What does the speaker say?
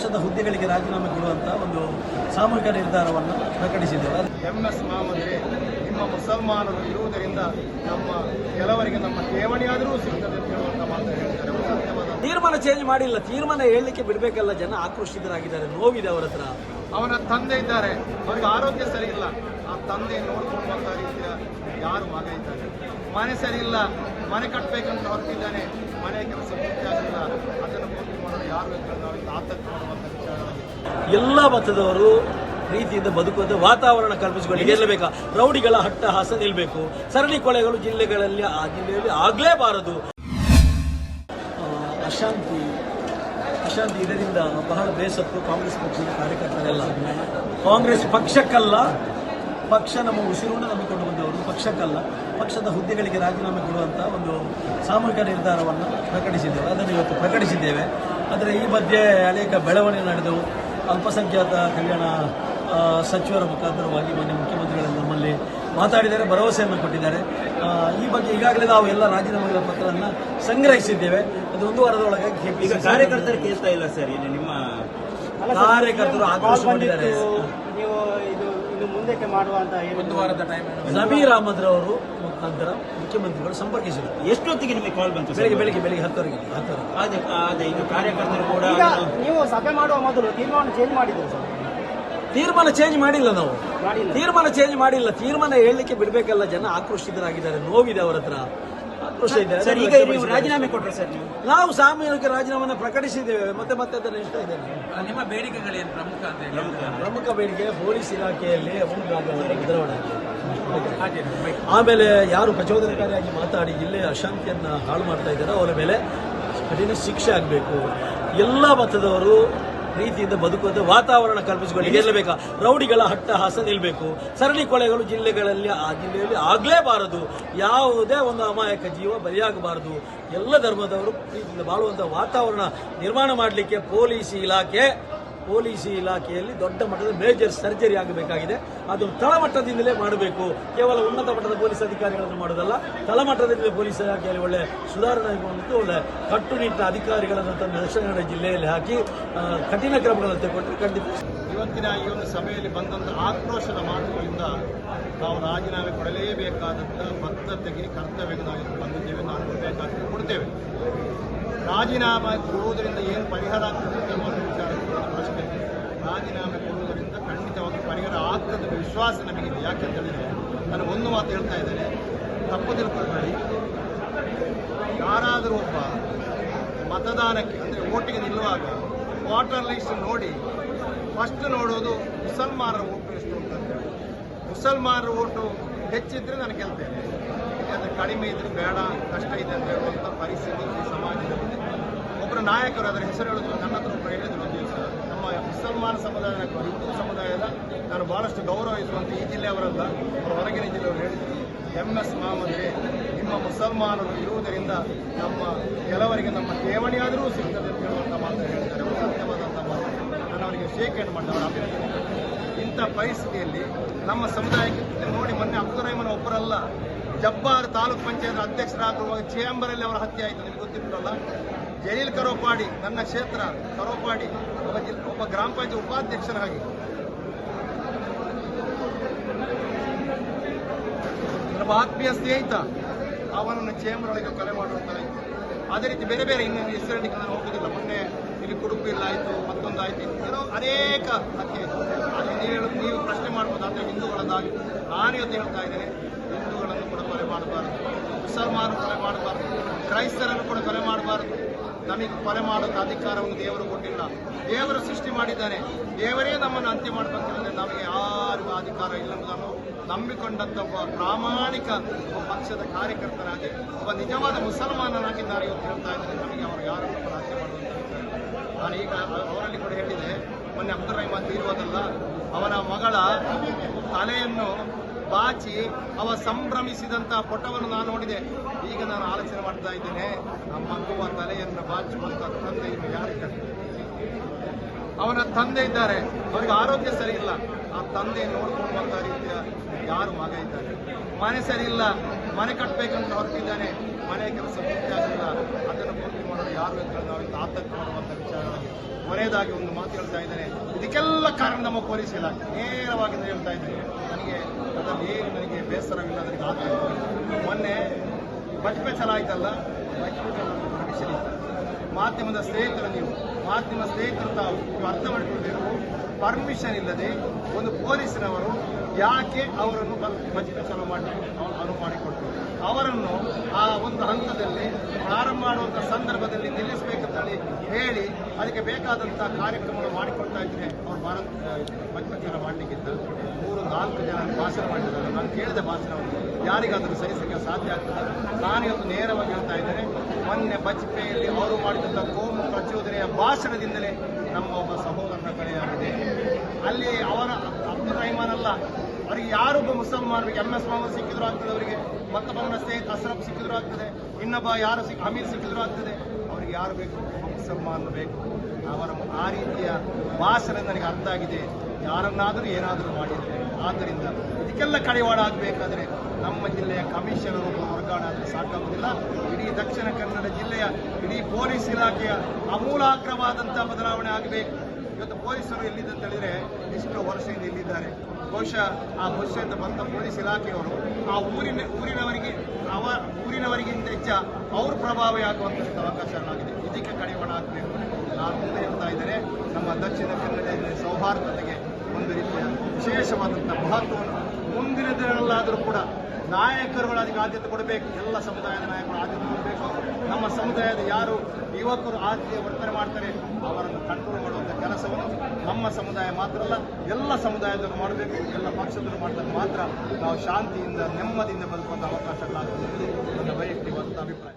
ಪಕ್ಷದ ಹುದ್ದೆಗಳಿಗೆ ರಾಜೀನಾಮೆ ಕೊಡುವಂತ ಒಂದು ಸಾಮೂಹಿಕ ನಿರ್ಧಾರವನ್ನು ಪ್ರಕಟಿಸಿದ್ದೇವೆ. ಎಂ ಎಸ್ ನಿಮ್ಮ ಮುಸಲ್ಮಾನರು ಇರುವುದರಿಂದ ನಮ್ಮ ಕೆಲವರಿಗೆ ನಮ್ಮ ಠೇವಣಿಯಾದರೂ ಸಿಗ್ತದೆ ಅಂತ ಮಾತು ಹೇಳ್ತಾರೆ ತೀರ್ಮಾನ ಚೇಂಜ್ ಮಾಡಿಲ್ಲ. ತೀರ್ಮಾನ ಹೇಳಲಿಕ್ಕೆ ಬಿಡಬೇಕಲ್ಲ ಜನ ಆಕ್ರೋಶಿತರಾಗಿದ್ದಾರೆ. ನೋವಿದೆ ಅವರ ಹತ್ರ. ಅವನ ತಂದೆ ಇದ್ದಾರೆ. ಅವರಿಗೆ ಆರೋಗ್ಯ ಸರಿ ಇಲ್ಲ ಆ ತಂದೆ ನೋಡ್ಕೊಳ್ಳುವಂತ ರೀತಿಯ ಯಾರು ಮಗ ಇದ್ದಾರೆ? ಮನೆ ಸರಿ ಇಲ್ಲ ಮನೆ ಕಟ್ಟಬೇಕಂತ ಹೊರಟಿದ್ದಾನೆ. ಮನೆ ಕೆಲಸ ಪೂರ್ತಿ ಆಗಿಲ್ಲ ಅದನ್ನು ಪೂರ್ತಿ ಮಾಡಲು ಯಾರು ಅಂತ ಹೇಳಿ ಅವರಿಗೆ ಆತಂಕ ಮಾಡುವಂತ ವಿಚಾರವಾಗಿ ಎಲ್ಲ ಮತದವರು ರೀತಿಯಿಂದ ಬದುಕುವಂತ ವಾತಾವರಣ ಕಲ್ಪಿಸಿಕೊಳ್ಳಿ ಗೆಲ್ಲಬೇಕಾ ರೌಡಿಗಳ ಹಟ್ಟ ಹಾಸ ನಿಲ್ಲಬೇಕು ಸರಣಿ ಕೊಳೆಗಳು ಜಿಲ್ಲೆಗಳಲ್ಲಿ ಆ ಜಿಲ್ಲೆಯಲ್ಲಿ ಆಗಲೇಬಾರದು. ಅಶಾಂತಿ ಅಶಾಂತಿ ಇದರಿಂದ ಬಹಳ ಬೇಸತ್ತು ಕಾಂಗ್ರೆಸ್ ಪಕ್ಷದ ಕಾರ್ಯಕರ್ತರೆಲ್ಲ. ಕಾಂಗ್ರೆಸ್ ಪಕ್ಷಕ್ಕಲ್ಲ, ಪಕ್ಷ ನಮ್ಮ ಉಸಿರನ್ನು ನಂಬಿಕೊಂಡು ಬಂದವರು, ಪಕ್ಷಕ್ಕಲ್ಲ. ಪಕ್ಷದ ಹುದ್ದೆಗಳಿಗೆ ರಾಜೀನಾಮೆ ಕೊಡುವಂಥ ಒಂದು ಸಾಮೂಹಿಕ ನಿರ್ಧಾರವನ್ನು ಪ್ರಕಟಿಸಿದ್ದೇವೆ. ಅದನ್ನು ಇವತ್ತು ಪ್ರಕಟಿಸಿದ್ದೇವೆ. ಆದರೆ ಈ ಮಧ್ಯೆ ಅನೇಕ ಬೆಳವಣಿಗೆ ನಡೆದವು. ಅಲ್ಪಸಂಖ್ಯಾತ ಕಲ್ಯಾಣ ಸಚಿವರ ಮುಖಾಂತರವಾಗಿ ಮಾನ್ಯ ಮುಖ್ಯಮಂತ್ರಿಗಳು ನಮ್ಮಲ್ಲಿ ಮಾತಾಡಿದ್ದಾರೆ ಭರವಸೆಯನ್ನು ಕೊಟ್ಟಿದ್ದಾರೆ. ಈ ಬಗ್ಗೆ ಈಗಾಗಲೇ ನಾವು ಎಲ್ಲ ರಾಜೀನಾಮೆಗಳ ಪತ್ರವನ್ನು ಸಂಗ್ರಹಿಸಿದ್ದೇವೆ. ಅದು ಒಂದು ವಾರದೊಳಗೆ ಕಾರ್ಯಕರ್ತರು ಕೇಳ್ತಾ ಇಲ್ಲ ಸರ್ ನಿಮ್ಮ ಕಾರ್ಯಕರ್ತರು ಆಕ್ರೋಶಗೊಂಡಿದ್ದಾರೆ ನೀವು ಇದು ಮಾಡುವಂತಹ ಮಾಡುವಂತ ಒಂದು ವಾರದ ಟೈಮ್ ಜಮೀರ್ ಅಹಮದ್ ರವರು ಮುಖಾಂತರ ಮುಖ್ಯಮಂತ್ರಿಗಳು ಸಂಪರ್ಕಿಸಿದರು. ಎಷ್ಟೊತ್ತಿಗೆ ನಿಮಗೆ ಕಾಲ್ ಬಂತು ಬೆಳಿಗ್ಗೆ ಬೆಳಿಗ್ಗೆ ಬೆಳಿಗ್ಗೆ ಹತ್ತುವರೆಗೆ ಹತ್ತುವರೆಗೆ. ಅದೇ ಅದೇ ಈಗ ಕಾರ್ಯಕರ್ತರು ಕೂಡ ನೀವು ಸಭೆ ಮಾಡುವ ಮೊದಲು ತೀರ್ಮಾನ ಚೇಂಜ್ ಮಾಡಿದ್ರು ಸರ್? ತೀರ್ಮಾನ ಚೇಂಜ್ ಮಾಡಿಲ್ಲ ನಾವು. ತೀರ್ಮಾನ ಚೇಂಜ್ ಮಾಡಿಲ್ಲ. ತೀರ್ಮಾನ ಹೇಳಲಿಕ್ಕೆ ಬಿಡಬೇಕಲ್ಲ ಜನ ಆಕ್ರೋಶಿತರಾಗಿದ್ದಾರೆ ನೋವಿದೆ ಅವರ ಹತ್ರ. ಇದೆ. ಸರ್ ಈಗ ನೀವು. ರಾಜೀನಾಮೆ ಕೊಟ್ರೆ ಸರ್ ನೀವು. ನಾವು ಸಾಮೂಹಿಕ ರಾಜೀನಾಮೆನ ಪ್ರಕಟಿಸಿದ್ದೇವೆ. ಮತ್ತೆ ಮತ್ತೆ ಅದನ್ನು ಇಷ್ಟ ಇದ್ದೇನೆ. ನಿಮ್ಮ ಬೇಡಿಕೆಗಳೇನು ಪ್ರಮುಖ ಅಂತ ಹೇಳಿ. ಪ್ರಮುಖ ಬೇಡಿಕೆ ಪೊಲೀಸ್ ಇಲಾಖೆಯಲ್ಲಿ ಬದಲಾವಣೆ ಆಗಿದೆ. ಆಮೇಲೆ ಯಾರು ಪ್ರಚೋದನಕಾರಿಯಾಗಿ ಮಾತಾಡಿ ಇಲ್ಲೇ ಅಶಾಂತಿಯನ್ನ ಹಾಳು ಮಾಡ್ತಾ ಇದ್ದಾರೋ ಅವರ ಮೇಲೆ ಕಠಿಣ ಶಿಕ್ಷೆ ಆಗಬೇಕು. ಎಲ್ಲ ಮತದವರು ಪ್ರೀತಿಯಿಂದ ಬದುಕುವಂತ ವಾತಾವರಣ ಕಲ್ಪಿಸಿಕೊಂಡು ಗೆಲ್ಲಬೇಕಾ ರೌಡಿಗಳ ಹಟ್ಟಹಾಸ ನಿಲ್ಲಬೇಕು ಸರಣಿ ಕೊಳೆಗಳು ಜಿಲ್ಲೆಗಳಲ್ಲಿ ಆ ಜಿಲ್ಲೆಯಲ್ಲಿ ಆಗಲೇಬಾರದು. ಯಾವುದೇ ಒಂದು ಅಮಾಯಕ ಜೀವ ಬಲಿಯಾಗಬಾರದು. ಎಲ್ಲ ಧರ್ಮದವರು ಪ್ರೀತಿಯಿಂದ ಬಾಳುವಂಥ ವಾತಾವರಣ ನಿರ್ಮಾಣ ಮಾಡಲಿಕ್ಕೆ ಪೊಲೀಸ್ ಇಲಾಖೆ ಪೊಲೀಸ್ ಇಲಾಖೆಯಲ್ಲಿ ದೊಡ್ಡ ಮಟ್ಟದ ಮೇಜರ್ ಸರ್ಜರಿ ಆಗಬೇಕಾಗಿದೆ. ಅದು ತಳಮಟ್ಟದಿಂದಲೇ ಮಾಡಬೇಕು. ಕೇವಲ ಉನ್ನತ ಮಟ್ಟದ ಪೊಲೀಸ್ ಅಧಿಕಾರಿಗಳನ್ನು ಮಾಡೋದಲ್ಲ ತಳಮಟ್ಟದಿಂದಲೇ ಪೊಲೀಸ್ ಇಲಾಖೆಯಲ್ಲಿ ಒಳ್ಳೆ ಸುಧಾರಣೆ ಮತ್ತು ಒಳ್ಳೆ ಕಟ್ಟುನಿಟ್ಟಿನ ಅಧಿಕಾರಿಗಳನ್ನು ತನ್ನ ದಕ್ಷಿಣ ಕನ್ನಡ ಜಿಲ್ಲೆಯಲ್ಲಿ ಹಾಕಿ ಕಠಿಣ ಕ್ರಮಗಳನ್ನು ತೆಗೆದುಕೊಂಡ್ರೆ ಖಂಡಿತ. ಇವತ್ತಿನ ಈ ಒಂದು ಸಭೆಯಲ್ಲಿ ಬಂದಂಥ ಆಕ್ರೋಶದ ಮಾತುಗಳಿಂದ ನಾವು ರಾಜೀನಾಮೆ ಕೊಡಲೇಬೇಕಾದಂಥ ಬದ್ಧತೆಗೆ ಕರ್ತವ್ಯಕ್ಕೆ ನಾವು ಬಂದಿದ್ದೇವೆ. ನಾವು ಕೊಡಬೇಕಾಗಿ ಕೊಡ್ತೇವೆ. ರಾಜೀನಾಮೆ ಕೊಡುವುದರಿಂದ ಏನು ಪರಿಹಾರ ಆಗ್ತದೆ ಪ್ರಶ್ನೆ ರಾಜೀನಾಮೆ ಕೊಡುವುದರಿಂದ ಖಂಡಿತವಾಗಿ ಪರಿಹಾರ ಆಗ್ತದೆ ವಿಶ್ವಾಸ ನಮಗಿದೆ. ಯಾಕೆ ಹೇಳಿದರೆ, ನಾನು ಒಂದು ಮಾತು ಹೇಳ್ತಾ ಇದ್ದೇನೆ. ತಪ್ಪು ತಿಳ್ಕೊಳ್ಬೇಡಿ ಯಾರಾದರೂ ಒಬ್ಬ ಮತದಾನಕ್ಕೆ, ಅಂದರೆ ಓಟಿಗೆ ನಿಲ್ಲುವಾಗ ವಾಟರ್ ಲಿಸ್ಟ್ ನೋಡಿ ಫಸ್ಟ್ ನೋಡೋದು ಮುಸಲ್ಮಾನರ ಓಟು ಎಷ್ಟು ಅಂತ ಮುಸಲ್ಮಾನರ ಓಟು ಹೆಚ್ಚಿದ್ರೆ ನಾನು ಗೆಲ್ತೇನೆ. ಯಾಕಂದರೆ ಕಡಿಮೆ ಇದ್ರೆ ಬೇಡ, ಕಷ್ಟ ಇದೆ ಅಂತ ಹೇಳುವಂಥ ಪರಿಸ್ಥಿತಿ ಈ ಸಮಾಜದಲ್ಲಿ ಒಬ್ಬರು ನಾಯಕರು ಅದರ ಹೆಸರು ಹೇಳಿದ್ರು, ನನ್ನ ಹತ್ರ ಒಬ್ಬರು ಹೇಳಿದ್ರು ಮುಸಲ್ಮಾನ ಸಮುದಾಯದ ಹಿಂದೂ ಸಮುದಾಯದ ನಾನು ಬಹಳಷ್ಟು ಗೌರವಿಸುವಂಥ ಈ ಜಿಲ್ಲೆಯವರಲ್ಲ ಅವರು ಹೊರಗಿನ ಜಿಲ್ಲೆಯವರು ಹೇಳಿದ್ರು. ಎಂ ಎಸ್ ಮಹಮ್ಮದ್ರೆ ನಿಮ್ಮ ಮುಸಲ್ಮಾನರು ಇರುವುದರಿಂದ ನಮ್ಮ ಕೆಲವರಿಗೆ ನಮ್ಮ ಠೇವಣಿಯಾದರೂ ಸಿಗ್ತದೆ ಅಂತ ಹೇಳುವಂಥ ಮಾತು ಹೇಳ್ತಾರೆ ಅಸತ್ಯವಾದಂಥ ಸತ್ಯವಾದಂಥ ಮಾತು. ನಾನು ಅವರಿಗೆ ಶೇಕ್ ಹ್ಯಾಂಡ್ ಮಾಡಿದೆ ಅವರ ಅಭಿನಂದನೆ ಇಂಥ ಪರಿಸ್ಥಿತಿಯಲ್ಲಿ ನಮ್ಮ ಸಮುದಾಯಕ್ಕೆ ನೋಡಿ, ಮೊನ್ನೆ ಅಬ್ದುಲ್ ರಹಮಾನ್ ಒಬ್ಬರಲ್ಲ, ಜಬ್ಬಾರ್ ತಾಲೂಕ್ ಪಂಚಾಯತ್ ಅಧ್ಯಕ್ಷರಾಗಿರುವಾಗ ಚೇಂಬರಲ್ಲಿ ಅವರ ಹತ್ಯೆ ಆಯಿತು. ನಿಮ್ಗೆ ಗೊತ್ತಿರಲ್ಲ ಜಲೀಲ್ ಕರೋಪಾಡಿ, ನನ್ನ ಕ್ಷೇತ್ರ ಕರೋಪಾಡಿ, ಒಬ್ಬ ಒಬ್ಬ ಗ್ರಾಮ ಪಂಚಾಯತ್ ಉಪಾಧ್ಯಕ್ಷರಾಗಿ. ನಮ್ಮ ಆತ್ಮೀಯ ಸ್ನೇಹಿತ, ಅವನನ್ನು ಚೇಂಬರ್ ಒಳಗೆ ಕೊಲೆ ಮಾಡುವಂತಾರೆ ಅದೇ ರೀತಿ ಬೇರೆ ಬೇರೆ ಇನ್ನೊಂದು ಹೆಸರಲ್ಲಿ ನಾನು ಹೋಗುದಿಲ್ಲ ಮೊನ್ನೆ ಇಲ್ಲಿ ಕುಡುಪಿಲ್ಲ ಆಯಿತು, ಮತ್ತೊಂದಾಯಿತು ಏನೋ ಅನೇಕ ಹತ್ಯೆ. ಅದು ನೀವು ನೀವು ಪ್ರಶ್ನೆ ಮಾಡ್ಬೋದು, ಆದರೆ ಹಿಂದೂಗಳದ್ದಾಗಿ. ನಾನು ಇವತ್ತು ಹೇಳ್ತಾ ಇದ್ದೇನೆ, ಹಿಂದೂಗಳನ್ನು ಕೂಡ ಕೊಲೆ ಮಾಡಬಾರದು, ಮುಸಲ್ಮಾನರು ಕೊಲೆ ಮಾಡಬಾರದು, ಕ್ರೈಸ್ತರನ್ನು ಕೂಡ ಕೊಲೆ ಮಾಡಬಾರದು. ನಮಗೆ ಕೊಲೆ ಮಾಡೋಕೆ ಅಧಿಕಾರವನ್ನು ದೇವರು ಕೊಟ್ಟಿಲ್ಲ. ದೇವರು ಸೃಷ್ಟಿ ಮಾಡಿದ್ದಾನೆ. ದೇವರೇ ನಮ್ಮನ್ನು ಅಂತ್ಯ ಮಾಡಬೇಕಂದ್ರೆ ನಮಗೆ ಯಾರಿಗೂ ಅಧಿಕಾರ ಇಲ್ಲ ಎಂಬುದನ್ನು ನಂಬಿಕೊಂಡಂತ ಒಬ್ಬ ಪ್ರಾಮಾಣಿಕ ಪಕ್ಷದ ಕಾರ್ಯಕರ್ತನಾಗಿ ಒಬ್ಬ ನಿಜವಾದ ಮುಸಲ್ಮಾನನಾಗಿದ್ದಾರೆ ಇವತ್ತು ಹೇಳ್ತಾ ಇದ್ದಾರೆ. ನಮಗೆ ಅವರು ಯಾರನ್ನು ಕೂಡ ಹತ್ಯೆ. ನಾನು ಈಗ ಅವರಲ್ಲಿ ಕೂಡ ಹೇಳಿದೆ, ಮೊನ್ನೆ ಅಬ್ದುಲ್ ರಹಮಾನ್ ಇರುವುದಲ್ಲ ಅವನ ಮಗಳ ತಲೆಯನ್ನು ಬಾಚಿ ಅವ ಸಂಭ್ರಮಿಸಿದಂತ ಪೊಟವನ್ನು ನಾನು ನೋಡಿದೆ. ಈಗ ನಾನು ಆಲೋಚನೆ ಮಾಡ್ತಾ ಇದ್ದೇನೆ. ನಮ್ಮ ಮಗುವ ತಲೆಯನ್ನು ಬಾಚಿಸುವಂತ ತಂದೆ ಇನ್ನು ಯಾರು ಅವನ ತಂದೆ ಇದ್ದಾರೆ. ಅವರಿಗೆ ಆರೋಗ್ಯ ಸರಿ ಇಲ್ಲ. ಆ ತಂದೆ ನೋಡ್ಕೊಳ್ಳುವಂತ ರೀತಿಯ ಯಾರು ಮಗ ಇದ್ದಾರೆ. ಮನೆ ಸರಿ ಇಲ್ಲ. ಮನೆ ಕಟ್ಟಬೇಕಂತ ಹೊರಟಿದ್ದಾನೆ. ಮನೆ ಕೆಲಸ ಆಗಿಲ್ಲ. ಅದನ್ನು ಪೂರ್ತಿ ಮಾಡಲು ಯಾರು ಅಂತ ಅವ್ರಿಗೆ ಆತಂಕ ಮಾಡುವಂಥ ವಿಚಾರ. ಕೊನೆಯದಾಗಿ ಒಂದು ಮಾತು ಹೇಳ್ತಾ ಇದ್ದಾನೆ. ಇದಕ್ಕೆಲ್ಲ ಕಾರಣ ನಮ್ಮ ಪೊಲೀಸ್ ಇಲಾಖೆ. ನೇರವಾಗಿ ಹೇಳ್ತಾ ಇದ್ದೇನೆ. ನನಗೆ ಅದರಲ್ಲಿ ಏನು ನನಗೆ ಬೇಸರವಿಲ್ಲ ಅದಕ್ಕೆ ಆತಂಕ ಮೊನ್ನೆ ಬಜ್ಪೆ ಚಲಾಯಿತಲ್ಲ? ಮಾಧ್ಯಮದ ಸ್ನೇಹಿತರು ನೀವು. ಮಾಧ್ಯಮ ಸ್ನೇಹಿತರು ತಾವು. ನೀವು ಅರ್ಥ ಮಾಡಿಕೊಳ್ಬೇಕು. ಪರ್ಮಿಷನ್ ಇಲ್ಲದೆ ಒಂದು ಪೊಲೀಸಿನವರು ಯಾಕೆ ಅವರನ್ನು ಬಜ್ಪೆ ಚಲೋ ಮಾಡಿ ಅನುವು ಮಾಡಿಕೊಟ್ಟರು ಅವರನ್ನು ಆ ಒಂದು ಹಂತದಲ್ಲಿ ಪ್ರಾರಂಭ ಮಾಡುವಂಥ ಸಂದರ್ಭದಲ್ಲಿ ನಿಲ್ಲಿಸಬೇಕಂತೇಳಿ ಹೇಳಿ, ಅದಕ್ಕೆ ಬೇಕಾದಂಥ ಕಾರ್ಯಕ್ರಮಗಳು ಮಾಡಿಕೊಡ್ತಾ ಇದ್ರೆ ಅವರು ಭಾರತ ಬಜ್ಪಚಾರ ಚಲೋ ಮೂರು ನಾಲ್ಕು ಜನ ಭಾಷಣ ಮಾಡಿದ್ದಾರೆ. ನಾನು ಕೇಳಿದ ಭಾಷಣವನ್ನು ಯಾರಿಗಾದರೂ ಸಹಿಸಲಿಕ್ಕೆ ಸಾಧ್ಯ ಆಗ್ತದೆ? ನಾನು ಇವತ್ತು ನೇರವಾಗಿ ಹೇಳ್ತಾ ಇದ್ದೇನೆ. ಮೊನ್ನೆ ಬಜ್ಪೆಯಲ್ಲಿ ಅವರು ಮಾಡಿದಂಥ ಕೋಮು ಪ್ರಚೋದನೆಯ ಭಾಷಣದಿಂದಲೇ ನಮ್ಮ ಒಬ್ಬ ಸಹೋದರನ ಕಡೆಯಾಗಿದೆ. ಅಲ್ಲಿ ಅವರ ಅಬ್ದುಲ್ ರಹಿಮಾನ್ ಅಲ್ಲ ಅವರಿಗೆ ಯಾರೊಬ್ಬ ಮುಸಲ್ಮಾನರಿಗೆ ಎಂ ಎಸ್ ಮೊಹಮ್ಮದ್ ಸಿಕ್ಕಿದ್ರು ಆಗ್ತದೆ ಅವರಿಗೆ. ಮತ್ತೊಬ್ಬನ ಸ್ನೇಹಿತ ಅಸ್ರಫ್ ಸಿಕ್ಕಿದ್ರು ಆಗ್ತದೆ. ಇನ್ನೊಬ್ಬ ಯಾರು ಸಿಕ್ ಹಮೀದ್ ಸಿಕ್ಕಿದ್ರು ಆಗ್ತದೆ. ಅವರಿಗೆ ಯಾರು ಬೇಕು? ಮುಸಲ್ಮಾನ್ ಬೇಕು. ಅವರ ಆ ರೀತಿಯ ಭಾಷಣ ನನಗೆ ಅರ್ಥ ಆಗಿದೆ. ಯಾರನ್ನಾದರೂ ಏನಾದರೂ ಮಾಡಿದರೆ, ಆದ್ದರಿಂದ ಇದಕ್ಕೆಲ್ಲ ಕಡಿವಾಡ ಆಗಬೇಕಾದ್ರೆ ನಮ್ಮ ಜಿಲ್ಲೆಯ ಕಮಿಷನರ್ ಒಬ್ಬ ವರ್ಗಾವಣೆ ಆದರೆ ಸಾಕಾಗುವುದಿಲ್ಲ. ಇಡೀ ದಕ್ಷಿಣ ಕನ್ನಡ ಜಿಲ್ಲೆಯ, ಇಡೀ ಪೊಲೀಸ್ ಇಲಾಖೆಯ ಅಮೂಲಾಗ್ರವಾದಂಥ ಬದಲಾವಣೆ ಆಗಬೇಕು. ಇವತ್ತು ಪೊಲೀಸರು ಎಲ್ಲಿದೆ ಅಂತ ಹೇಳಿದ್ರೆ ಎಷ್ಟೋ ವರ್ಷದಿಂದ ಇಲ್ಲಿದ್ದಾರೆ ಬಹುಶಃ ಆ ವರ್ಷದಿಂದ ಬಂದ ಪೊಲೀಸ್ ಇಲಾಖೆಯವರು ಆ ಊರಿನ, ಊರಿನವರಿಗೆ, ಅವ ಊರಿನವರಿಗಿಂತ ಹೆಚ್ಚ ಅವ್ರ ಪ್ರಭಾವ ಆಗುವಂಥ ಅವಕಾಶಗಳಾಗಿದೆ. ಇದಕ್ಕೆ ಕಡಿವಾಣ ಆಗಬೇಕು. ನಾನು ಮುಂದೆ ಹೇಳ್ತಾ ಇದ್ದಾರೆ ನಮ್ಮ ದಕ್ಷಿಣ ಕನ್ನಡ ಸೌಹಾರ್ದತೆಗೆ ಒಂದು ರೀತಿಯ ವಿಶೇಷವಾದಂಥ ಮಹತ್ವವನ್ನು ಮುಂದಿನ ದಿನಗಳಲ್ಲಾದರೂ ಕೂಡ ನಾಯಕರುಗಳು ಅದಕ್ಕೆ ಆದ್ಯತೆ ಕೊಡಬೇಕು. ಎಲ್ಲ ಸಮುದಾಯದ ನಾಯಕರು ಆದ್ಯತೆ ಕೊಡಬೇಕು. ನಮ್ಮ ಸಮುದಾಯದ ಯಾರು ಯುವಕರು ರೀತಿಯ ವರ್ತನೆ ಮಾಡ್ತಾರೆ, ಅವರನ್ನು ಕಂಟ್ರೋಲ್ ಮಾಡುವಂಥ ಕೆಲಸವನ್ನು ನಮ್ಮ ಸಮುದಾಯ ಮಾತ್ರ ಅಲ್ಲ, ಎಲ್ಲ ಸಮುದಾಯದವರು ಮಾಡಬೇಕು. ಎಲ್ಲ ಪಕ್ಷದವರು ಮಾಡಿದಾಗ ಮಾತ್ರ ನಾವು ಶಾಂತಿಯಿಂದ, ನೆಮ್ಮದಿಯಿಂದ ಬದುಕುವಂಥ ಅವಕಾಶಗಳಾಗುತ್ತೆ ನನ್ನ ವೈಯಕ್ತಿಕವಾದಂಥ ಅಭಿಪ್ರಾಯ.